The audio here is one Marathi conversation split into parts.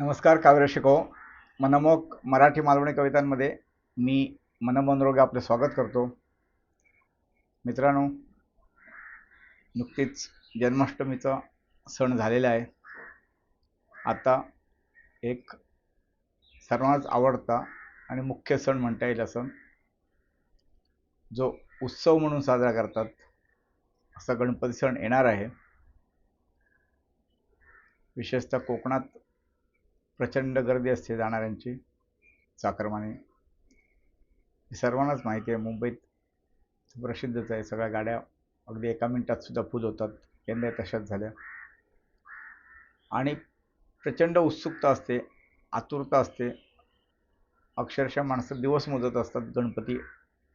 नमस्कार काव्य शिको मनमोहक मराठी मालवणी कवितांमध्ये मी मनमोहन रोगे आपले स्वागत करतो. मित्रांनो नुकतीच जन्माष्टमीचा सण झालेला आहे. आता एक सर्वांनाच आवडता आणि मुख्य सण म्हणता येईल असं. जो उत्सव म्हणून साजरा करतात असा गणपती सण येणार आहे. विशेषतः कोकणात प्रचंड गर्दी असते जाणाऱ्यांची चाकरमाने. सर्वांनाच माहिती आहे. मुंबईत प्रसिद्धच आहे. सगळ्या गाड्या अगदी एका मिनिटात सुद्धा फुल होतात. यंदा तशाच झाल्या. आणि प्रचंड उत्सुकता असते. आतुरता असते. अक्षरशः माणसं दिवस मोजत असतात. गणपती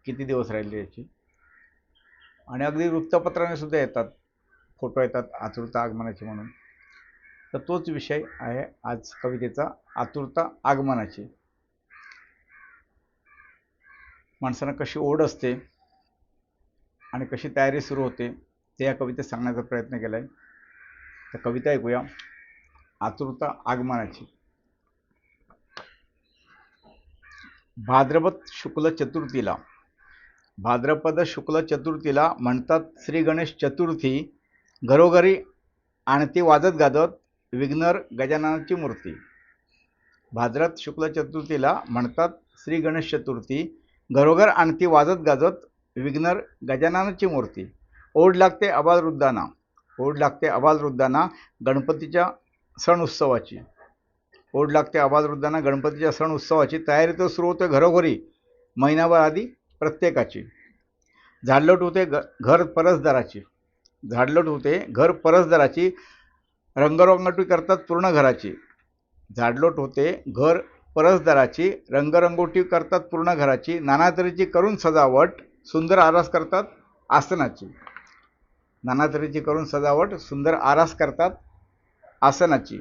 किती दिवस राहिले याची. आणि अगदी वृत्तपत्राने सुद्धा येतात. फोटो येतात आतुरता आगमनाची म्हणून. तर तोच विषय आहे आज कवितेचा आतुरता आगमनाची. माणसांना कशी ओढ असते आणि कशी तयारी सुरू होते ते या कवितेत सांगण्याचा प्रयत्न केला आहे तर कविता ऐकूया. आतुरता आगमनाची. भाद्रपद शुक्ल चतुर्थीला. भाद्रपद शुक्ल चतुर्थीला म्हणतात श्री गणेश चतुर्थी घरोघरी आणती वाजत गाजत विघ्नर गजाननाची मूर्ती. भाद्रत शुक्ल चतुर्थीला म्हणतात श्री गणेश चतुर्थी. घरोघर आणती वाजत गाजत विघ्नर गजाननाची मूर्ती. ओढ लागते अबालवृद्धांना. ओढ लागते अबालवृद्धांना गणपतीच्या सण उत्सवाची. ओढ लागते अबालवृद्धांना गणपतीच्या सण उत्सवाची. तयारी तर सुरू होते घरोघरी महिनाभर आधी प्रत्येकाची. झाडलोट होते ग घर परसदाराची. झाडलोट होते घर परसदाराची. रंगरंगोटी करतात पूर्ण घराची. झाडलोट होते घर परसदाराची रंगरंगोटी करतात पूर्ण घराची नाना तऱ्हेची करून सजावट सुंदर आरास करतात आसनाची. नाना तऱ्हेची करून सजावट सुंदर आरास करतात आसनाची.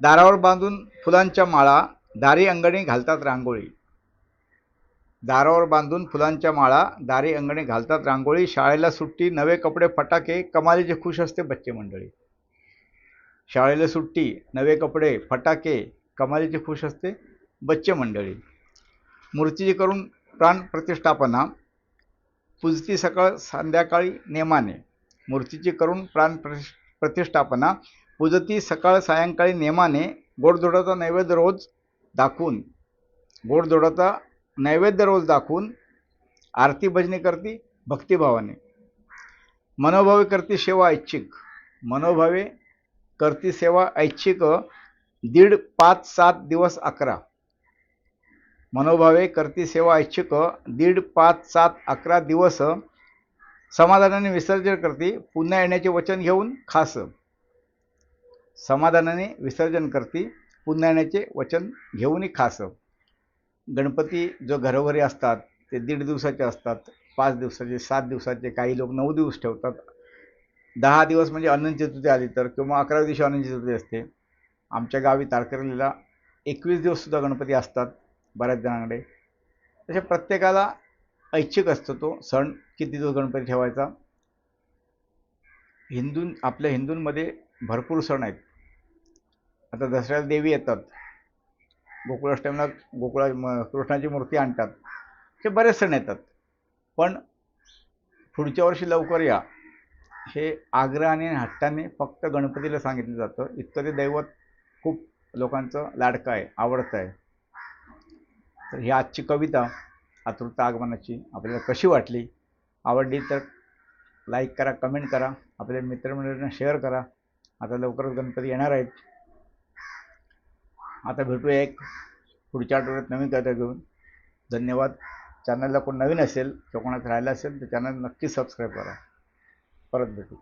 दारावर बांधून फुलांच्या माळा दारी अंगणी घालतात रांगोळी. दारावर बांधून फुलांच्या माळा दारी अंगणी घालतात रांगोळी शाळेला सुट्टी नवे कपडे फटाके कमालीचे खुश असते बच्चे मंडळी. शाळेला सुट्टी नवे कपडे फटाके कमालीची खुश असते बच्चे मंडळी. मूर्तीची करून प्राण प्रतिष्ठापना पूजती सकाळ संध्याकाळी नेमाने. मूर्तीची करून प्राण प्रतिष्ठापना पूजती सकाळ सायंकाळी नेमाने गोडधोडाचा नैवेद्य रोज दाखवून गोडधोडाचा नैवेद्य रोज दाखवून आरती भजनी करती भक्तिभावाने. मनोभावे करती सेवा ऐच्छिक. मनोभावे करती सेवा ऐच्छिक दीड पाच सात दिवस अकरा. मनोभावे करती सेवा ऐच्छिक दीड पाच सात अकरा दिवस समाधानाने विसर्जन करते. पुन्हा येण्याचे वचन घेऊन खास समाधानाने विसर्जन करते. पुन्हा येण्याचे वचन घेऊनही खास. गणपती जो घरोघरी असतात ते दीड दिवसाचे असतात पाच दिवसाचे सात दिवसाचे काही लोक नऊ दिवस ठेवतात. दहा दिवस म्हणजे अनंत चतुर्थी आली तर किंवा अकरा दिवशी अनंत चतुर्थी असते. आमच्या गावी तारकर्लीला एकवीस दिवससुद्धा गणपती असतात बऱ्याच जणांकडे. तसे प्रत्येकाला ऐच्छिक असतो तो सण किती दिवस गणपती ठेवायचा. हिंदू आपल्या हिंदूंमध्ये भरपूर सण आहेत. आता दसऱ्याला देवी येतात. गोकुळाष्टमीला गोकुळा म कृष्णाची मूर्ती आणतात. असे बरेच सण येतात. पण पुढच्या वर्षी लवकर या. हे आग्रहाने आणि हट्टाने फक्त गणपतीला सांगितलं जातं. इतकं ते दैवत खूप लोकांचं लाडकं आहे आवडतं आहे. तर ही आजची कविता आतुरता आगमनाची आपल्याला कशी वाटली? आवडली तर लाईक करा कमेंट करा. आपल्या मित्रमंडळींना शेअर करा. आता लवकरच गणपती येणार आहेत. आता भेटूया एक पुढच्या आठवड्यात नवीन कविता घेऊन. धन्यवाद. चॅनलला कोण नवीन असेल किंवा कोणात राहिलं असेल तर चॅनल नक्की सबस्क्राईब करा. परत भेटू.